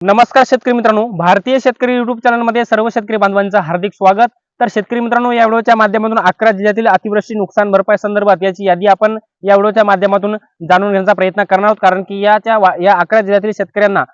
नमस्कार शेतकरी मित्रांनो भारतीय शेतकरी युट्यूब चॅनलमध्ये सर्व शेतकरी बांधवांचं हार्दिक स्वागत. तर शेतकरी मित्रांनो या व्हिडिओच्या माध्यमातून अकरा जिल्ह्यातील अतिवृष्टी नुकसान भरपाई संदर्भात याची यादी आपण या व्हिडिओच्या माध्यमातून जाणून घेण्याचा प्रयत्न करणार आहोत. कारण की याच्या या अकरा जिल्ह्यातील शेतकऱ्यांना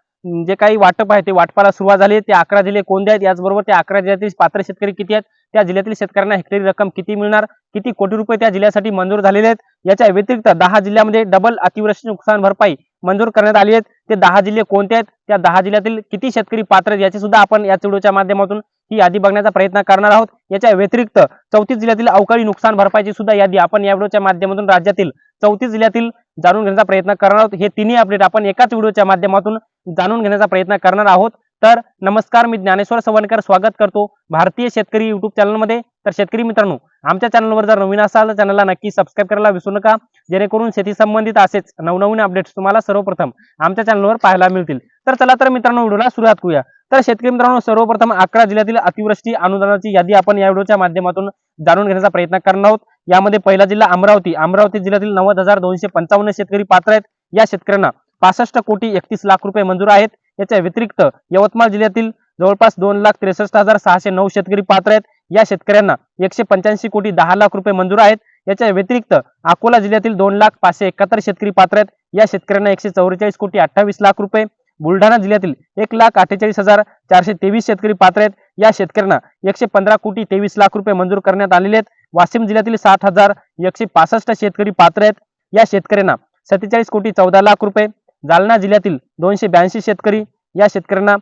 जे काही वाटप आहे ते वाटपाला सुरुवात झाली ते अकरा जिल्हे कोणते आहेत? याचबरोबर त्या अकरा जिल्ह्यातील पात्र शेतकरी किती आहेत? त्या जिल्ह्यातील शेतकऱ्यांना हेक्टरी रक्कम किती मिळणार? किती कोटी रुपये त्या जिल्ह्यासाठी मंजूर झालेले आहेत? याच्या व्यतिरिक्त दहा जिल्ह्यामध्ये डबल अतिवृष्टी नुकसान भरपाई मंजूर करण्यात आली आहेत. ते दहा जिल्हे कोणते आहेत? त्या दहा जिल्ह्यातील किती शेतकरी पात्र आहेत याची सुद्धा आपण या व्हिडिओच्या माध्यमातून ही यादी बघण्याचा प्रयत्न करणार आहोत. याच्या व्यतिरिक्त चौतीस जिल्ह्यातील अवकाळी नुकसान भरपाईची सुद्धा यादी आपण या व्हिडिओच्या माध्यमातून राज्यातील चौतीस जिल्ह्यातील जाणून घेण्याचा प्रयत्न करणार आहोत. हे तिन्ही अपडेट आपण एकाच व्हिडिओच्या माध्यमातून जाणून घेण्याचा प्रयत्न करणार आहोत. तर नमस्कार मी ज्ञानेश्वर सवणकर स्वागत करतो भारतीय शेतकरी युट्यूब चॅनलमध्ये तर शेतकरी मित्रांनो आमच्या चॅनलवर जर नवीन असाल तर चॅनलला नक्की सबस्क्राईब करायला विसरू नका. जेणेकरून शेती संबंधित असेच नवनवीन अपडेट्स तुम्हाला सर्वप्रथम आमच्या चॅनलवर पाहायला मिळतील. तर चला तर मित्रांनो व्हिडिओला सुरुवात करूया. तर शेतकरी मित्रांनो सर्वप्रथम अकरा जिल्ह्यातील अतिवृष्टी अनुदानाची यादी आपण या व्हिडिओच्या माध्यमातून जाणून घेण्याचा प्रयत्न करणार आहोत. यामध्ये पहिला जिल्हा अमरावती. अमरावती जिल्ह्यातील नव्वद हजार दोनशे पंचावन्न शेतकरी पात्र आहेत. या शेतकऱ्यांना पासष्ट कोटी एकतीस लाख रुपये मंजूर आहेत. याच्या व्यतिरिक्त यवतमाळ जिल्ह्यातील जवळपास दोन लाख त्रेसष्ट हजार सहाशे नऊ शेतकरी पात्र आहेत. या शेतकऱ्यांना एकशे पंच्याऐंशी कोटी दहा लाख रुपये मंजूर आहेत. याच्या व्यतिरिक्त अकोला जिल्ह्यातील दोन लाख पाचशे एकाहत्तर शेतकरी पात्र आहेत. या शेतकऱ्यांना एकशे चौवेचाळीस कोटी अठ्ठावीस लाख रुपये. बुलढाणा जिल्ह्यातील एक लाख अठ्ठेचाळीस हजार चारशे तेवीस शेतकरी पात्र आहेत. या शेतकऱ्यांना एकशे पंधरा कोटी तेवीस लाख रुपये मंजूर करण्यात आलेले आहेत. वाशिम जिल्ह्यातील साठ हजार एकशे पासष्ट शेतकरी पात्र आहेत. या शेतकऱ्यांना सत्तेचाळीस कोटी चौदा लाख रुपये. जालना जिल्ह्यातील दोनशे ब्याऐंशी शेतकरी या शेतकऱ्यांना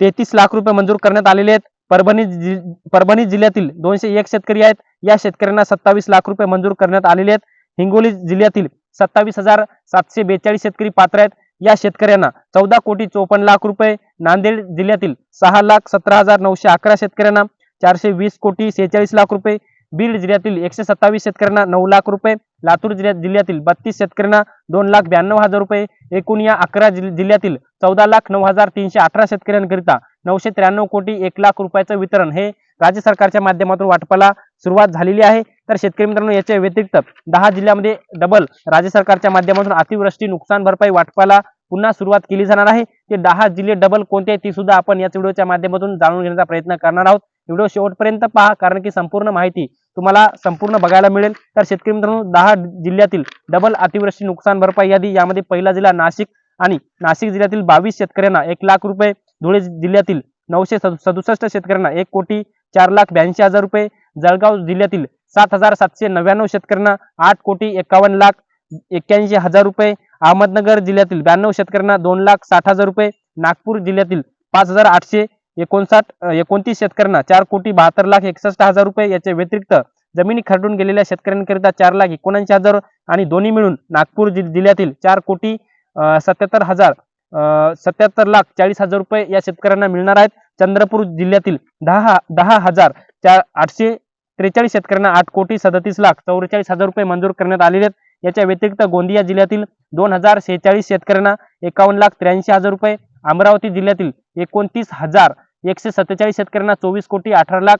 तेहतीस लाख रुपये मंजूर करण्यात आलेले आहेत. परभणी जि- परभणी जिल्ह्यातील दोनशे एक शेतकरी आहेत. या शेतकऱ्यांना सत्तावीस लाख रुपये मंजूर करण्यात आलेले आहेत. हिंगोली जिल्ह्यातील सत्तावीस हजार सातशे बेचाळीस शेतकरी पात्र आहेत. या शेतकऱ्यांना चौदा कोटी चोपन्न लाख रुपये नांदेड जिल्ह्यातील सहा लाख सतरा हजार नऊशे अकरा शेतकऱ्यांना चारशे वीस कोटी सेहेचाळीस लाख रुपये बीड जिल्ह्यातील एकशे सत्तावीस शेतकऱ्यांना नऊ लाख रुपये लातूर जिल्ह्यात जिल्ह्यातील बत्तीस शेतकऱ्यांना दोन लाख ब्याण्णव हजार रुपये एकूण या अकरा जिल्ह्यातील चौदा लाख नऊ हजार तीनशे अठरा शेतकऱ्यांकरिता नऊशे त्र्याण्णव कोटी एक लाख रुपयाचं वितरण हे राज्य सरकारच्या माध्यमातून वाटपाला सुरुवात झालेली आहे. तर शेतकरी मित्रांनो याच्या व्यतिरिक्त दहा जिल्ह्यामध्ये डबल राज्य सरकारच्या माध्यमातून अतिवृष्टी नुकसान भरपाई वाटपाला पुन्हा सुरुवात केली जाणार आहे. ते दहा जिल्हे डबल कोणते आहेत ती सुद्धा आपण याच व्हिडिओच्या माध्यमातून जाणून घेण्याचा प्रयत्न करणार आहोत. व्हिडिओ शेवटपर्यंत पहा कारण की संपूर्ण माहिती तुम्हाला संपूर्ण बघायला मिळेल. तर शेतकरी मित्रांनो दहा जिल्ह्यातील डबल अतिवृष्टी नुकसान भरपाई यादी यामध्ये पहिला जिल्हा नाशिक आणि नाशिक जिल्ह्यातील बावीस शेतकऱ्यांना एक लाख रुपये धुळे जिल्ह्यातील नऊशे सदुसष्ट शेतकऱ्यांना एक कोटी चार लाख ब्याऐंशी हजार रुपये जळगाव जिल्ह्यातील सात हजार सातशे नव्याण्णव शेतकऱ्यांना आठ कोटी एकावन्न लाख एक्क्याऐंशी हजार रुपये अहमदनगर जिल्ह्यातील ब्याण्णव शेतकऱ्यांना दोन लाख साठ हजार रुपये नागपूर जिल्ह्यातील पाच हजार आठशे एकोणसाठ एकोणतीस शेतकऱ्यांना चार कोटी बहात्तर लाख एकसष्ट हजार रुपये याच्या व्यतिरिक्त जमिनी खरडून गेलेल्या शेतकऱ्यांकरिता चार लाख एकोणऐंशी हजार आणि दोन्ही मिळून नागपूर जि- जिल्ह्यातील चार कोटी सत्याहत्तर हजार सत्याहत्तर लाख चाळीस हजार रुपये या शेतकऱ्यांना मिळणार आहेत. चंद्रपूर जिल्ह्यातील दहा दहा हजार चार आठशे त्रेचाळीस शेतकऱ्यांना आठ कोटी सदतीस लाख चौवेचाळीस हजार रुपये मंजूर करण्यात आलेले आहेत. याच्या व्यतिरिक्त गोंदिया जिल्ह्यातील दोन हजार शेहेचाळीस शेतकऱ्यांना एकावन्न लाख त्र्याऐंशी हजार रुपये अमरावती जिल्ह्यातील एकोणतीस हजार एकशे सत्तेचाळीस शेतकऱ्यांना चोवीस कोटी अठरा लाख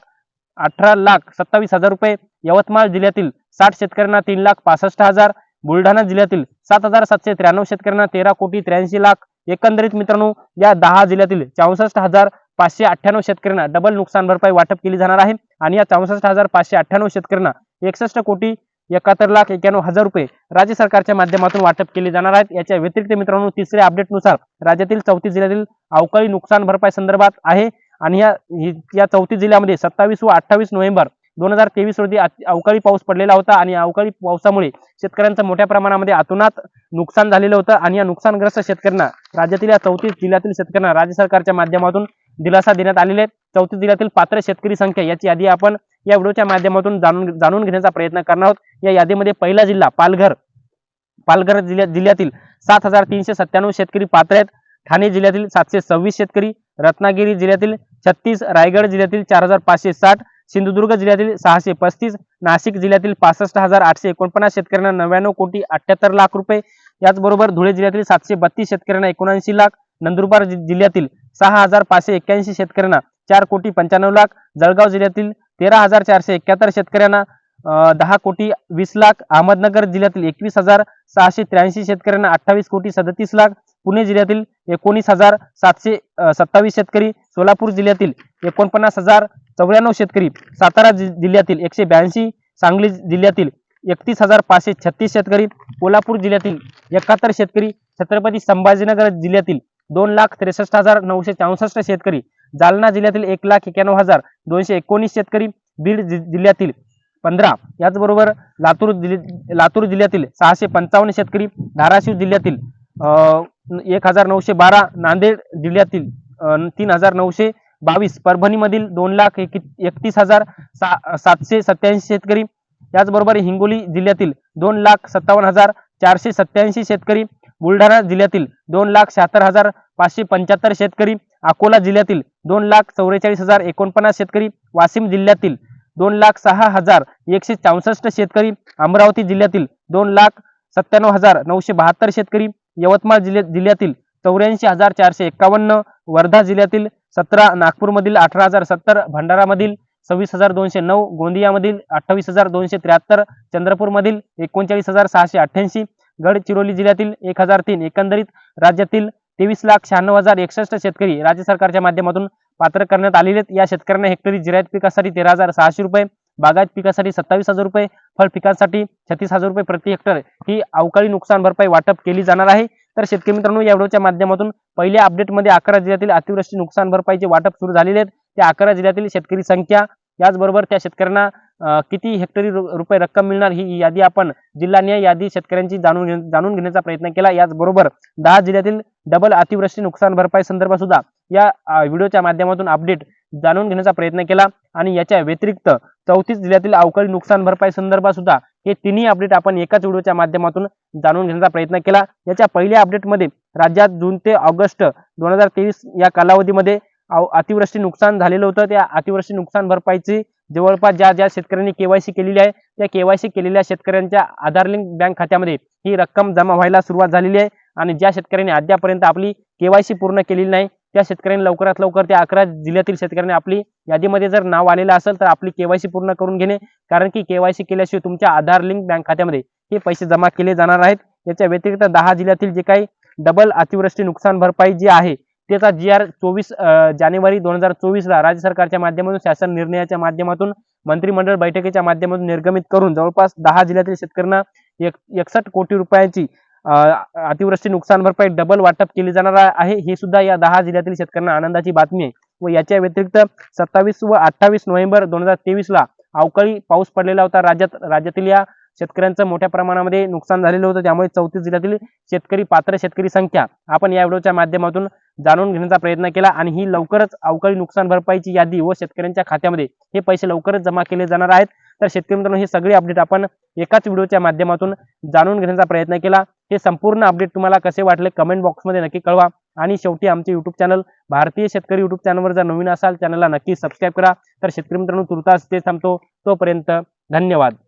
अठरा लाख सत्तावीस हजार रुपये यवतमाळ जिल्ह्यातील साठ शेतकऱ्यांना तीन लाख पासष्ट हजार बुलढाणा जिल्ह्यातील सात हजार सातशे त्र्याण्णव शेतकऱ्यांना तेरा कोटी त्र्याऐंशी लाख एकंदरीत मित्रांनो या दहा जिल्ह्यातील चौसष्ट हजार पाचशे अठ्ठ्याण्णव शेतकऱ्यांना डबल नुकसान भरपाई वाटप केली जाणार आहे आणि या चौसष्ट हजार पाचशे अठ्ठ्याण्णव शेतकऱ्यांना एकसष्ट कोटी एकाहत्तर लाख एक्याण्णव हजार रुपये राज्य सरकारच्या माध्यमातून वाटप केले जाणार आहेत. याच्या व्यतिरिक्त मित्रांनो तिसऱ्या अपडेटनुसार राज्यातील चौतीस जिल्ह्यातील अवकाळी नुकसान भरपाई संदर्भात आहे आणि या या चौतीस जिल्ह्यामध्ये सत्तावीस व अठ्ठावीस नोव्हेंबर दोन हजार तेवीस रोजी अवकाळी पाऊस पडलेला होता आणि अवकाळी पावसामुळे शेतकऱ्यांचं मोठ्या प्रमाणामध्ये अतोनात नुकसान झालेलं होतं आणि या नुकसानग्रस्त शेतकऱ्यांना राज्यातील या चौतीस जिल्ह्यातील शेतकऱ्यांना राज्य सरकारच्या माध्यमातून दिलासा देण्यात आलेले आहेत चौतीस जिल्ह्यातील पात्र शेतकरी संख्या याची यादी आपण या व्हिडिओच्या माध्यमातून जाणून जाणून घेण्याचा प्रयत्न करणार आहोत. या यादीमध्ये पहिला जिल्हा पालघर. पालघर जिल्ह्यात जिल्ह्यातील सात हजार तीनशे सत्त्याण्णव शेतकरी पात्र आहेत. ठाणे जिल्ह्यातील सातशे सव्वीस शेतकरी रत्नागिरी जिल्ह्यातील छत्तीस रायगड जिल्ह्यातील चार हजार पाचशे साठ सिंधुदुर्ग जिल्ह्यातील सहाशे पस्तीस नाशिक जिल्ह्यातील पासष्ट हजार आठशे एकोणपन्नास शेतकऱ्यांना नव्याण्णव कोटी अठ्याहत्तर लाख रुपये. याचबरोबर धुळे जिल्ह्यातील सातशे बत्तीस शेतकऱ्यांना एकोणऐंशी लाख नंदुरबार जिल्ह्यातील सहा हजार पाचशे एक्क्याऐंशी शेतकऱ्यांना चार कोटी पंच्याण्णव लाख जळगाव जिल्ह्यातील तेरा हजार चारशे एक्क्याहत्तर शेतकऱ्यांना दहा कोटी वीस लाख अहमदनगर जिल्ह्यातील एकवीस हजार सहाशे त्र्याऐंशी शेतकऱ्यांना अठ्ठावीस कोटी सदतीस लाख पुणे जिल्ह्यातील एकोणीस हजार सातशे सत्तावीस शेतकरी सोलापूर जिल्ह्यातील एकोणपन्नास हजार चौऱ्याण्णव शेतकरी सातारा जि- जिल्ह्यातील एकशे ब्याऐंशी सांगली जिल्ह्यातील एकतीस हजार पाचशे छत्तीस शेतकरी कोल्हापूर जिल्ह्यातील एकाहत्तर शेतकरी छत्रपती संभाजीनगर जिल्ह्यातील दोन लाख त्रेसष्ट हजार नऊशे चौसष्ट शेतकरी जालना जिल्ह्यातील एक लाख एक्याण्णव हजार दोनशे एकोणीस शेतकरी बीड जि- जिल्ह्यातील पंधरा. याचबरोबर लातूर जिल्ह्या लातूर जिल्ह्यातील सहाशे पंचावन्न शेतकरी धाराशिव जिल्ह्यातील एक हजार नऊशे बारा नांदेड जिल्ह्यातील तीन हजार नऊशे बावीस परभणीमधील दोन लाख एक एकतीस हजार सा सातशे सत्याऐंशी शेतकरी त्याचबरोबर हिंगोली जिल्ह्यातील दोन लाख सत्तावन्न हजार चारशे सत्याऐंशी शेतकरी बुलढाणा जिल्ह्यातील दोन लाख शहात्तर हजार पाचशे पंच्याहत्तर शेतकरी अकोला जिल्ह्यातील दोन लाख चौवेचाळीस हजार एकोणपन्नास शेतकरी वाशिम जिल्ह्यातील दोन लाख सहा हजार एकशे चौसष्ट शेतकरी अमरावती जिल्ह्यातील दोन लाख सत्त्याण्णव हजार नऊशे बहात्तर शेतकरी यवतमाळ जिल्ह्या जिल्ह्यातील चौऱ्याऐंशी हजार चारशे एक्कावन्न वर्धा जिल्ह्यातील सतरा नागपूरमधील अठरा हजार सत्तर भंडारामधील सव्वीस हजार दोनशे नऊ गोंदियामधील अठ्ठावीस हजार दोनशे त्र्याहत्तर चंद्रपूरमधील एकोणचाळीस हजार सहाशे अठ्ठ्याऐंशी गडचिरोली जिल्ह्यातील एक हजार तीन एकंदरीत राज्यातील तेवीस लाख शहाण्णव हजार एकसष्ट शेतकरी राज्य सरकारच्या माध्यमातून पात्र करण्यात आलेले आहेत. या शेतकऱ्यांना हेक्टरी जिरायत पिकासाठी तेरा हजार सहाशे रुपये बागायत पिकासाठी सत्तावीस हजार रुपये फळ पिकांसाठी छत्तीस हजार रुपये प्रति हेक्टर ही अवकाळी नुकसान भरपाई वाटप केली जाणार आहे. तर शेतकरी मित्रांनो या व्हिडिओच्या माध्यमातून पहिल्या अपडेटमध्ये अकरा जिल्ह्यातील अतिवृष्टी नुकसान भरपाईचे वाटप सुरू झालेले आहेत. त्या अकरा जिल्ह्यातील शेतकरी संख्या याचबरोबर त्या शेतकऱ्यांना किती हेक्टरी रु- रुपये रक्कम मिळणार ही यादी आपण जिल्हानिहाय यादी शेतकऱ्यांची जाणून घे- जाणून घेण्याचा प्रयत्न केला. याचबरोबर दहा जिल्ह्यातील डबल अतिवृष्टी नुकसान भरपाई संदर्भात सुद्धा या व्हिडिओच्या माध्यमातून अपडेट जाणून घेण्याचा प्रयत्न केला. आणि याच्या व्यतिरिक्त चौतीस जिल्ह्यातील अवकाळी नुकसान भरपाई संदर्भात सुद्धा हे तिन्ही अपडेट आपण एकाच व्हिडिओच्या माध्यमातून जाणून घेण्याचा प्रयत्न केला. याच्या पहिल्या अपडेटमध्ये राज्यात जून ते ऑगस्ट दोन हजार तेवीस या कालावधीमध्ये अतिवृष्टी नुकसान झालेलं होतं. त्या अतिवृष्टी नुकसान भरपाईची जवळपास ज्या ज्या शेतकऱ्यांनी केवायसी केलेली आहे त्या केवायसी केलेल्या शेतकऱ्यांच्या आधार लिंक बँक खात्यामध्ये ही रक्कम जमा व्हायला सुरुवात झालेली आहे. आणि ज्या शेतकऱ्यांनी अद्यापर्यंत आपली केवायसी पूर्ण केलेली नाही त्या शेतकऱ्यांनी लवकरात लवकर त्या अकरा जिल्ह्यातील शेतकऱ्यांनी आपली यादीमध्ये जर नाव आलेलं असेल तर आपली केवायसी पूर्ण करून घेणे. कारण की केवायसी केल्याशिवाय तुमच्या आधार लिंक बँक खात्यामध्ये हे पैसे जमा केले जाणार आहेत याच्या व्यतिरिक्त दहा जिल्ह्यातील जे काही डबल अतिवृष्टी नुकसान भरपाई जी आहे त्याचा जी आर चोवीस जानेवारी दोन हजार चोवीसला राज्य सरकारच्या माध्यमातून शासन निर्णयाच्या माध्यमातून मंत्रिमंडळ बैठकीच्या माध्यमातून निर्गमित करून जवळपास दहा जिल्ह्यातील शेतकऱ्यांना एक एकसष्ट कोटी रुपयांची अतिवृष्टी नुकसान भरपाई डबल वाटप केली जाणार आहे. ही सुद्धा या दहा जिल्ह्यातील शेतकऱ्यांना आनंदाची बातमी आहे. व याच्या व्यतिरिक्त सत्तावीस व अठ्ठावीस नोव्हेंबर दोन हजार तेवीस ला अवकाळी पाऊस पडलेला होता. राज्यात राज्यातील या शेतकऱ्यांचं मोठ्या प्रमाणामध्ये नुकसान झालेलं होतं. त्यामुळे चौतीस जिल्ह्यातील शेतकरी पात्र शेतकरी संख्या आपण या व्हिडिओच्या माध्यमातून जाणून घेण्याचा प्रयत्न केला आणि ही लवकरच अवकाळी नुकसान भरपाईची यादी व शेतकऱ्यांच्या खात्यामध्ये हे पैसे लवकरच जमा केले जाणार आहेत. तर शेतकरी मित्रांनो हे सगळे अपडेट आपण एकाच व्हिडिओच्या माध्यमातून जाणून घेण्याचा प्रयत्न केला. हे संपूर्ण अपडेट तुम्हाला कसे वाटले कमेंट बॉक्समध्ये नक्की कळवा. आणि शेवटी आमचे युट्यूब चॅनल भारतीय शेतकरी युट्यूब चॅनलवर जर नवीन असाल चॅनलला नक्की सबस्क्राईब करा. तर शेतकरी मित्रांनो तुर्तास ते थांबतो. तोपर्यंत धन्यवाद.